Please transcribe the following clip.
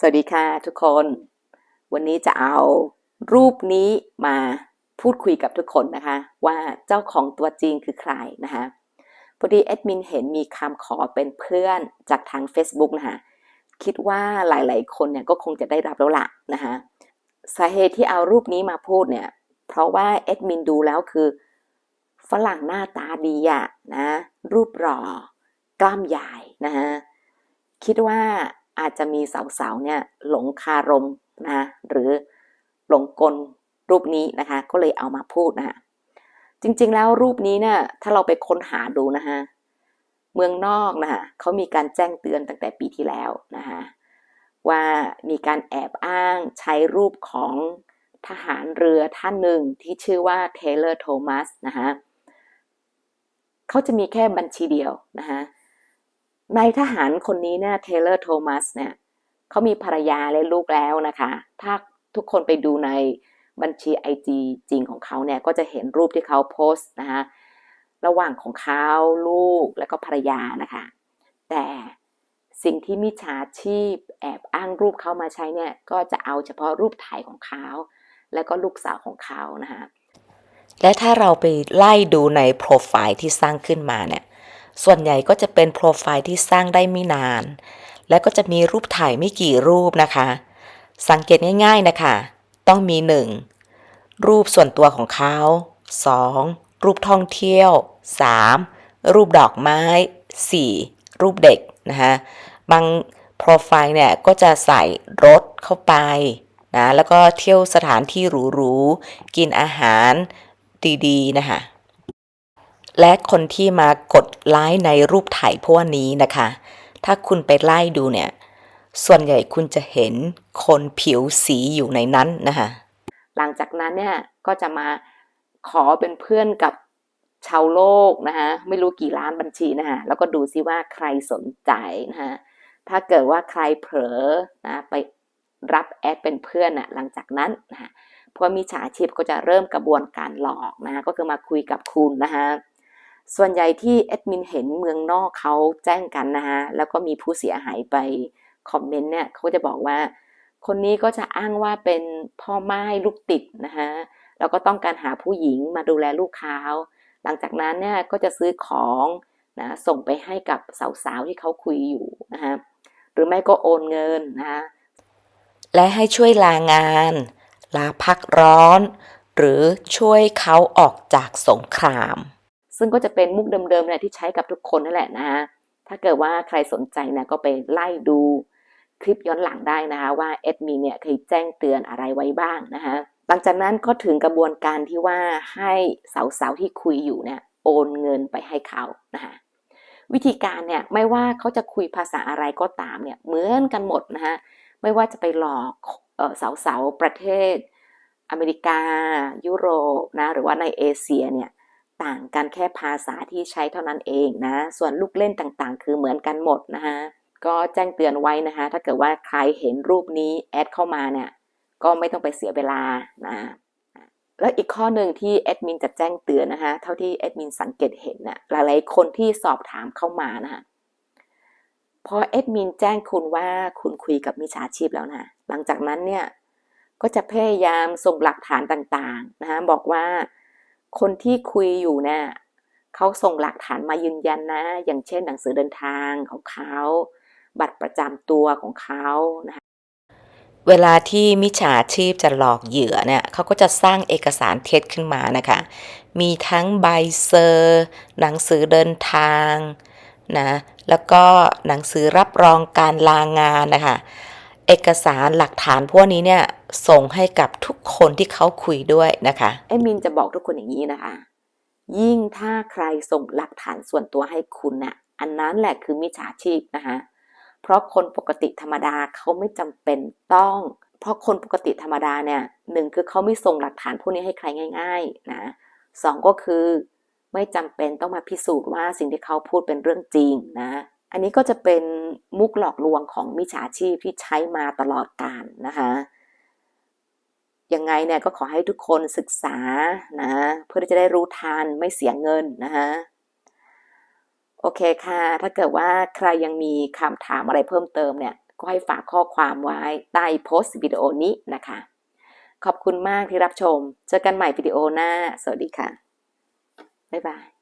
สวัสดีค่ะทุกคน วันนี้จะเอารูปนี้มาพูดคุยกับทุกคนนะคะ ว่าเจ้าของตัวจริงคือใครนะคะพอดีแอดมินเห็นมีคำขอเป็นเพื่อนจากทาง Facebook นะคะคิดว่าหลายๆ คนเนี่ยก็คงจะได้รับแล้วละนะคะสาเหตุที่เอารูปนี้มาพูดเนี่ยเพราะว่าแอดมินดูแล้วคือฝรั่งหน้าตาดีอะนะรูปหล่อกล้ามใหญ่นะฮะคิดว่า อาจจะมีสาวๆเนี่ยหลงคารมนะหรือหลงกลรูปนี้นะคะ ก็เลยเอามาพูดนะคะจริงๆแล้วรูปนี้เนี่ยถ้าเราไปค้นหาดูนะคะเมืองนอกนะคะเขามีการแจ้งเตือนตั้งแต่ปีที่แล้วนะคะว่ามีการแอบอ้างใช้รูปของทหารเรือท่านหนึ่งที่ชื่อว่าเทเลอร์โทมัสนะคะเขาจะมีแค่บัญชีเดียวนะคะ นายทหารคนนี้เนี่ยเทเลอร์โทมัสเนี่ยเขามีภรรยาและลูกแล้วนะคะ ถ้าทุกคนไปดูในบัญชี IG จริงของเขาเนี่ยก็จะเห็นรูปที่เขาโพสต์นะคะระหว่างของเขาลูกและก็ภรรยานะคะ แต่สิ่งที่มิจฉาชีพแอบอ้างรูปเขามาใช้เนี่ยก็จะเอาเฉพาะรูปถ่ายของเขา แล้วก็ลูกสาวของเขานะคะและถ้าเราไปไล่ดูในโปรไฟล์ที่สร้างขึ้นมาเนี่ย ส่วนใหญ่ก็จะเป็นโปรไฟล์ที่สร้างได้ไม่นาน และก็จะมีรูปถ่ายไม่กี่รูปนะคะ สังเกตง่ายๆนะคะ ต้องมี 1. รูปส่วนตัวของเขา 2. รูปท่องเที่ยว 3. รูปดอกไม้ 4. รูปเด็กนะคะบางโปรไฟล์เนี่ยก็จะใส่รถเข้าไปนะแล้วก็เที่ยวสถานที่หรูๆกินอาหารดีๆนะคะ และคนที่มากดไลค์ในรูปถ่ายพวกนี้นะคะ ถ้าคุณไปไล่ดูเนี่ย ส่วนใหญ่คุณจะเห็นคนผิวสีอยู่ในนั้นนะคะหลังจากนั้นเนี่ยก็จะมาขอเป็นเพื่อนกับชาวโลกนะคะไม่รู้กี่ล้านบัญชีนะคะแล้วก็ดูซิว่าใครสนใจนะคะถ้าเกิดว่าใครเผลอนะไปรับแอดเป็นเพื่อนนะหลังจากนั้นนะคะพราะมีฉาชีพก็จะเริ่มกระบวนการหลอกนะคะก็คือมาคุยกับคุณนะคะ ส่วนใหญ่ที่แอดมินเห็นเมืองนอกเขาแจ้งกันนะคะแล้วก็มีผู้เสียหายไปคอมเมนต์เนี่ยเขาจะบอกว่า คนนี้ก็จะอ้างว่าเป็นพ่อไม้ลูกติดนะคะแล้วก็ต้องการหาผู้หญิงมาดูแลลูกเขาหลังจากนั้นเนี่ยก็จะซื้อของนะส่งไปให้กับสาวๆที่เขาคุยอยู่นะคะหรือไม่ก็โอนเงินนะคะและให้ช่วยลางาน ลาพักร้อน หรือช่วยเขาออกจากสงคราม ซึ่งก็จะเป็นมุกเดิมๆเนี่ยที่ใช้กับทุกคนนั่นแหละนะคะถ้าเกิดว่าใครสนใจนะก็ไปไล่ดูคลิปย้อนหลังได้นะคะว่าแอดมินเนี่ยเคยแจ้งเตือนอะไรไว้บ้างนะคะหลังจากนั้นก็ถึงกระบวนการที่ว่าให้สาวๆที่คุยอยู่เนี่ยโอนเงินไปให้เขานะคะวิธีการเนี่ยไม่ว่าเขาจะคุยภาษาอะไรก็ตามเนี่ยเหมือนกันหมดนะคะไม่ว่าจะไปหลอกเออสาวๆประเทศอเมริกา ยุโรปนะหรือว่าในเอเชียเนี่ย ต่างกันแค่ภาษาที่ใช้เท่านั้นเองนะ ส่วนลูกเล่นต่างๆ คือเหมือนกันหมดนะคะก็แจ้งเตือนไว้นะคะ ถ้าเกิดว่าใครเห็นรูปนี้แอดเข้ามาเนี่ย ก็ไม่ต้องไปเสียเวลานะแล้วอีกข้อหนึ่งที่แอดมินจะแจ้งเตือนนะคะ เท่าที่แอดมินสังเกตเห็นนะ่ะหลายๆคนที่สอบถามเข้ามานะคะพอแอดมินแจ้งคุณว่าคุณคุยกับมิจฉาชีพแล้วนะหลังจากนั้นเนี่ยก็จะพยายามส่งหลักฐานต่างๆนะคะบอกว่า คนที่คุยอยู่เนี่ยเขาส่งหลักฐานมายืนยันนะ อย่างเช่นหนังสือเดินทางของเขา บัตรประจำตัวของเขานะคะเวลาที่มิจฉาชีพจะหลอกเหยื่อเนี่ยเขาก็จะสร้างเอกสารเท็จขึ้นมานะคะ มีทั้งใบเซอร์ หนังสือเดินทางนะแล้วก็หนังสือรับรองการลางานนะคะ เอกสารหลักฐานพวกนี้เนี่ยส่งให้กับทุกคนที่เขาคุยด้วยนะคะแอมินจะบอกทุกคนอย่างนี้นะคะ ยิ่งถ้าใครส่งหลักฐานส่วนตัวให้คุณน่ะอันนั้นแหละคือมิจฉาชีพนะคะเพราะคนปกติธรรมดาเขาไม่จำเป็นต้อง เพราะคนปกติธรรมดาเนี่ยหนึ่งคือเขาไม่ส่งหลักฐานพวกนี้ให้ใครง่าย ๆนะสองก็คือไม่จำเป็นต้องมาพิสูจน์ว่าสิ่งที่เขาพูดเป็นเรื่องจริงนะ อันนี้ก็จะเป็นมุกหลอกลวงของมิจฉาชีพที่ใช้มาตลอดกาลนะคะยังไงเนี่ยก็ขอให้ทุกคนศึกษานะเพื่อที่จะได้รู้ทันไม่เสียเงินนะคะโอเคค่ะ ถ้าเกิดว่าใครยังมีคำถามอะไรเพิ่มเติมเนี่ย ก็ให้ฝากข้อความไว้ใต้โพสต์วิดีโอนี้นะคะ ขอบคุณมากที่รับชม เจอกันใหม่วิดีโอหน้า สวัสดีค่ะ บ๊ายบาย